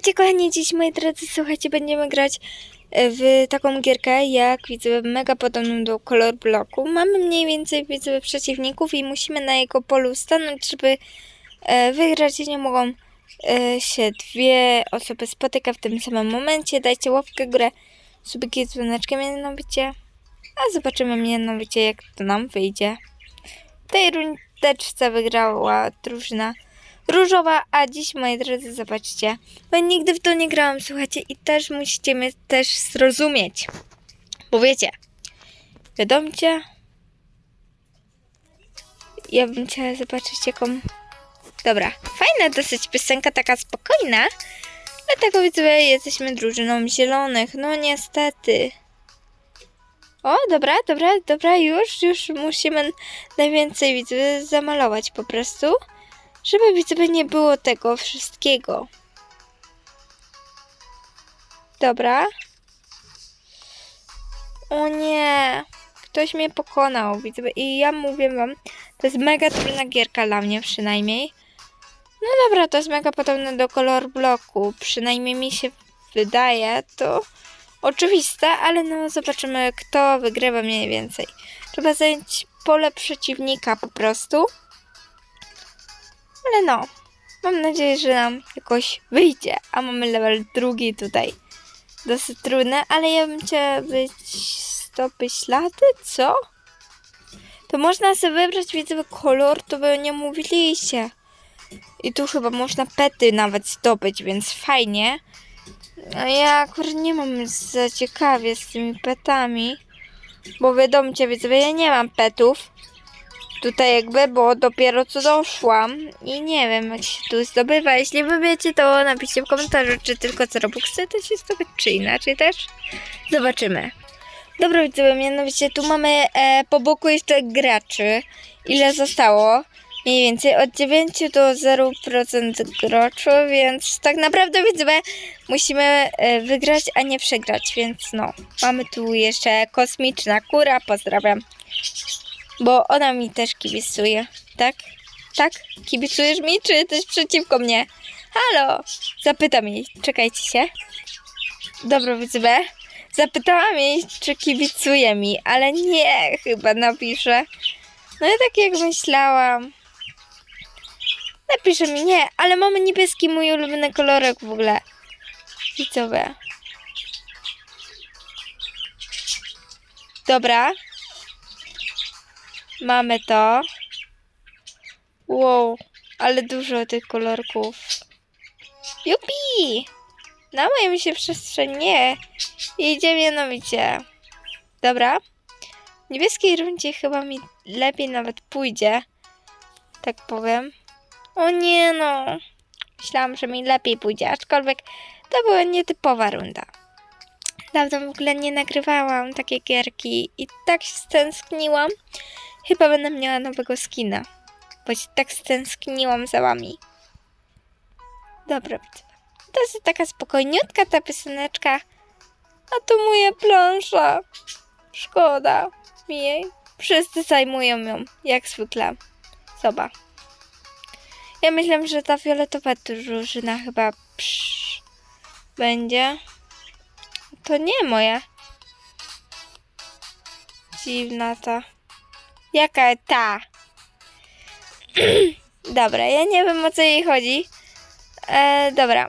Witajcie kochani, dziś moi drodzy, słuchajcie, będziemy grać e, w taką gierkę, jak widzę, mega podobną do Color Bloku. Mamy mniej więcej, widzę, przeciwników i musimy na jego polu stanąć, żeby e, wygrać nie mogą e, się dwie osoby spotykać w tym samym momencie. Dajcie łapkę górę, subiki z dzwoneczkiem mianowicie, a zobaczymy mianowicie, jak to nam wyjdzie. W tej rundeczce wygrała drużyna różowa, a dziś, moi drodzy, zobaczcie, bo nigdy w to nie grałam, słuchajcie, i też musicie mnie też zrozumieć. Bo wiecie, wiadomcie, ja bym chciała zobaczyć jaką... Dobra, fajna dosyć piosenka, taka spokojna, dlatego widzę, jesteśmy drużyną zielonych, no niestety. O, dobra, dobra, dobra, już, już musimy najwięcej widzę zamalować po prostu żeby widzowie nie było tego wszystkiego. Dobra. O nie. Ktoś mnie pokonał, widzowie. I ja mówię wam, to jest mega trudna gierka dla mnie przynajmniej. No dobra, to jest mega podobne do kolor bloku. Przynajmniej mi się wydaje to oczywiste, ale no zobaczymy kto wygrywa mniej więcej. Trzeba zająć pole przeciwnika po prostu. Ale no, mam nadzieję, że nam jakoś wyjdzie. A mamy level drugi tutaj. Dosyć trudne, ale ja bym chciała być stopy ślady, co? To można sobie wybrać widzowy kolor, to by nie mówiliście. I tu chyba można pety nawet zdobyć, więc fajnie. A ja akurat nie mam za ciekawie z tymi petami. Bo wiadomcie widzowie, ja nie mam petów tutaj jakby, bo dopiero co doszłam i nie wiem jak się tu zdobywa. Jeśli wy wiecie, to napiszcie w komentarzu, czy tylko co Robuxy to się zdobyć, czy inaczej też. Zobaczymy. Dobra, widzowie, mianowicie tu mamy e, po boku jeszcze graczy. Ile zostało? Mniej więcej od 9 do 0% groczu, więc tak naprawdę widzowie musimy e, wygrać, a nie przegrać, więc no. Mamy tu jeszcze kosmiczna kura, pozdrawiam. Bo ona mi też kibicuje, tak? Tak? Kibicujesz mi, czy jesteś przeciwko mnie? Halo! Zapytam jej, czekajcie się. Dobra, widzę. Zapytałam jej, czy kibicuje mi, ale nie, chyba napisze. No ja tak jak myślałam. Napisze mi nie, ale mamy niebieski mój ulubiony kolorek w ogóle. Widzowie. Dobra. Mamy to. Wow, ale dużo tych kolorków. Jupi! Na moim się przestrzeń nie. Idzie mianowicie. Dobra. W niebieskiej rundzie chyba mi lepiej nawet pójdzie. Tak powiem. O nie no. Myślałam, że mi lepiej pójdzie, aczkolwiek to była nietypowa runda. Dawno w ogóle nie nagrywałam takiej gierki i tak się stęskniłam. Chyba będę miała nowego skina. Bo tak stęskniłam za wami. Dobra. To jest taka spokojniutka ta pioseneczka. A to moja plansza. Szkoda mi jej. Wszyscy zajmują ją, jak zwykle. Zoba. Ja myślę, że ta fioletowa drużyna chyba psz, będzie. To nie moja. Dziwna ta. Jaka ta? dobra, ja nie wiem o co jej chodzi. E, dobra.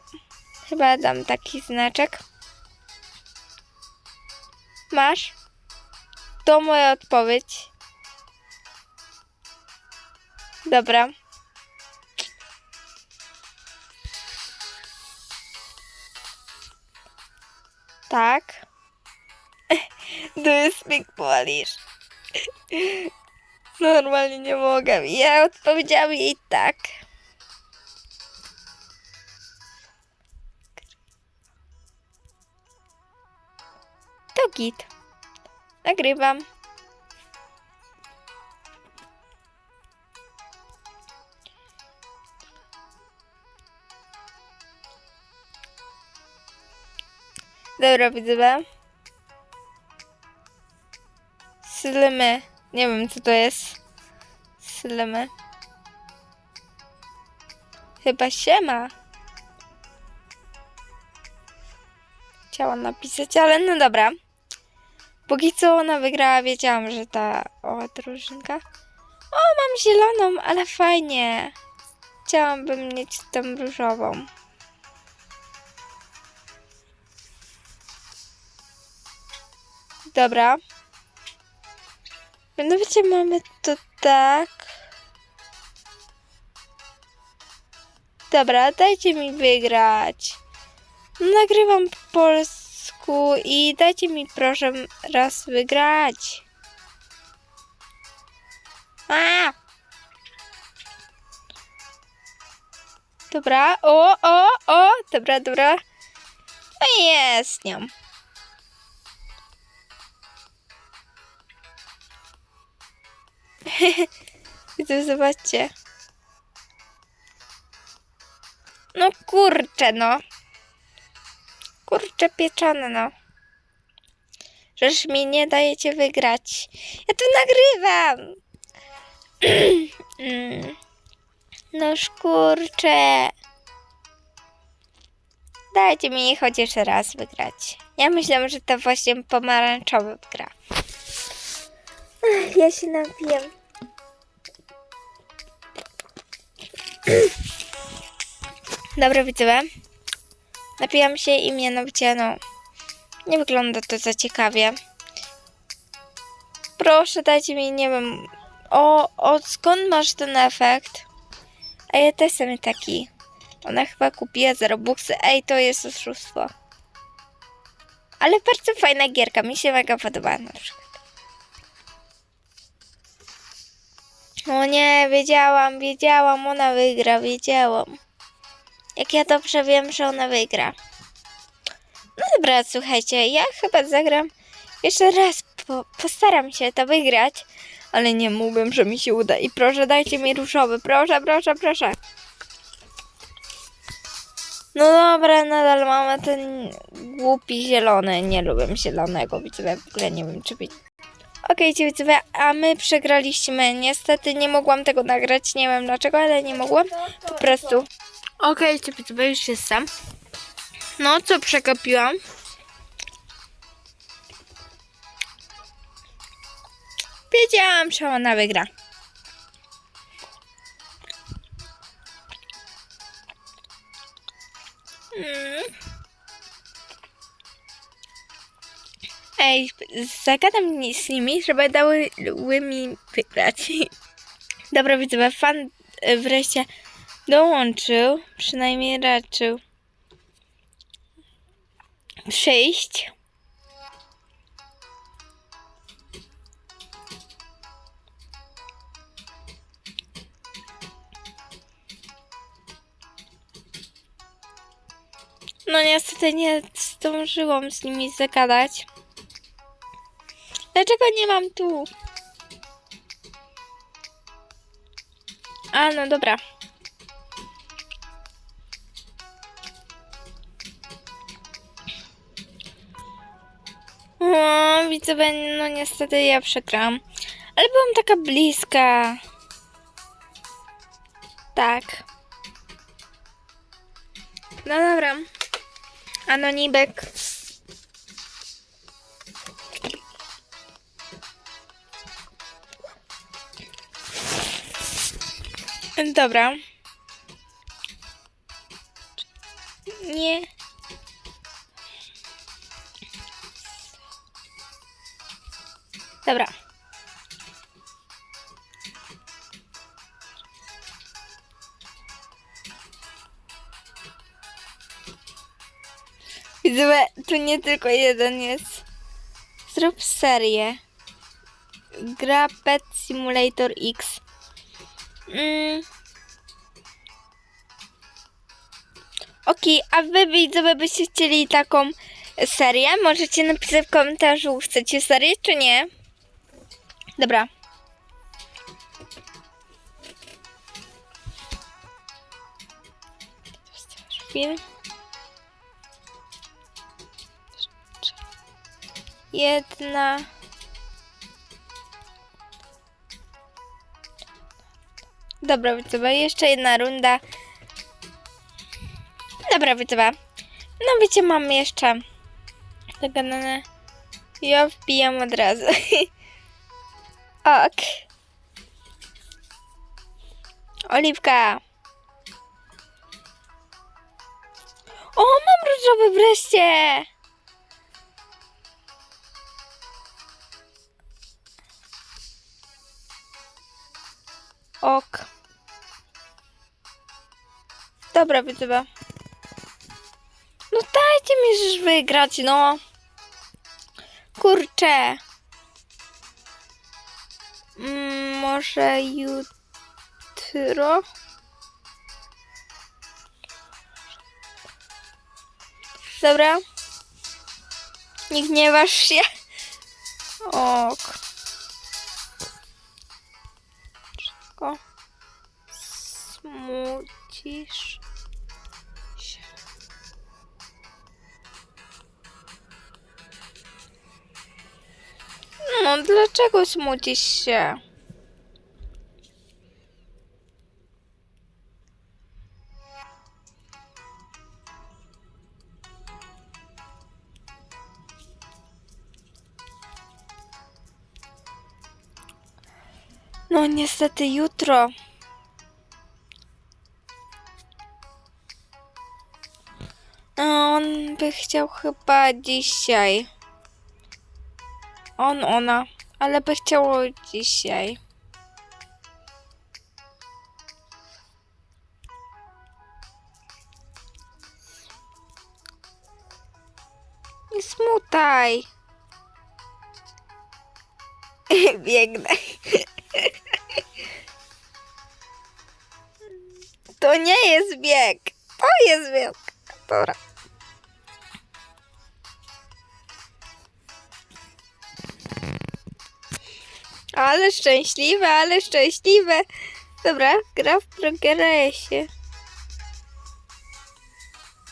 Chyba dam taki znaczek. Masz? To moja odpowiedź. Dobra. Tak. Do you speak Polish? Normalnie nie mogę. Ja odpowiedziałam jej tak. To git. Nagrywam. Dobra, widzę. Slimy. Nie wiem, co to jest. Slimy. Chyba siema. chciała napisać, ale no dobra. Póki co ona wygrała, wiedziałam, że ta o drużynka. O, mam zieloną, ale fajnie. Chciałabym mieć tą różową. Dobra. Mianowicie mamy to tak. Dobra, dajcie mi wygrać. Nagrywam po polsku i dajcie mi proszę raz wygrać. A! Dobra, o, o, o, dobra, dobra. No jest nią. Widzę, zobaczcie. No kurczę, no. Kurczę pieczone, no. Żeż mi nie dajecie wygrać. Ja tu nagrywam. No kurczę. Dajcie mi chociaż raz wygrać. Ja myślałam, że to właśnie pomarańczowy gra. Ech, Ja się napiję. Dobra, widzowie. Napijam się i mianowicie, no, nie wygląda to za ciekawie. Proszę, dajcie mi, nie wiem, o, o skąd masz ten efekt? A ja też jestem taki. Ona chyba kupiła za Robuxy. Ej, to jest oszustwo. Ale bardzo fajna gierka, mi się mega podoba na przykład. O nie, wiedziałam, wiedziałam, ona wygra, wiedziałam. Jak ja dobrze wiem, że ona wygra. No dobra, słuchajcie, ja chyba zagram jeszcze raz, po, postaram się to wygrać, ale nie mówię, że mi się uda. I proszę, dajcie mi różowy, proszę, proszę, proszę. No dobra, nadal mamy ten głupi zielony. Nie lubię zielonego, widzowie, w ogóle nie wiem, czy. Okej, okay, widzowie, a my przegraliśmy. Niestety nie mogłam tego nagrać, nie wiem dlaczego, ale nie mogłam. Po prostu. Okej, okay, widzowie, już jestem. No, co przegapiłam? Wiedziałam, że ona wygra. Mm. Ej, zagadam z nimi, żeby dały mi wygrać. Dobra, widzę, fan e, wreszcie dołączył, przynajmniej raczył przyjść. No niestety nie zdążyłam z nimi zagadać. Dlaczego nie mam tu? A, no dobra. O, widzowie, no niestety ja przegrałam. Ale byłam taka bliska. Tak. No dobra. Anonibek. Dobra. Nie. Dobra. Widzę, tu nie tylko jeden jest. Zrób serię. Gra Pet Simulator X. Mm. Okej, a wy widzowie byście chcieli taką serię? Możecie napisać w komentarzu, chcecie serię czy nie? Dobra. Film. Jedna. Dobra, widzowie, jeszcze jedna runda. Dobra, widzowie. No wiecie, mam jeszcze Zagadane. Ja wbijam od razu. ok. Oliwka. O, mam różowy wreszcie! Ok. Dobra, widzowie. Dajcie mi już wygrać, no. Kurczę. Mm, może jutro? Dobra. Nie gniewasz się. Ok. Wszystko. Smucisz No, dlaczego smucisz się? No, niestety jutro. A On by chciał chyba dzisiaj. On, ona, ale by chciało dzisiaj. Nie smutaj. Biegnę. To nie jest bieg. To jest bieg. Dobra. Ale szczęśliwe, ale szczęśliwe. Dobra, gra w progresie.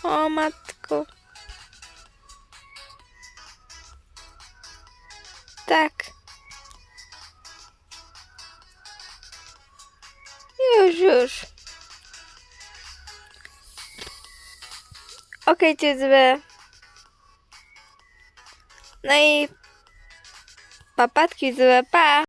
O matko. Tak. Już, już. Okej, okay, No i papatki złe, pa.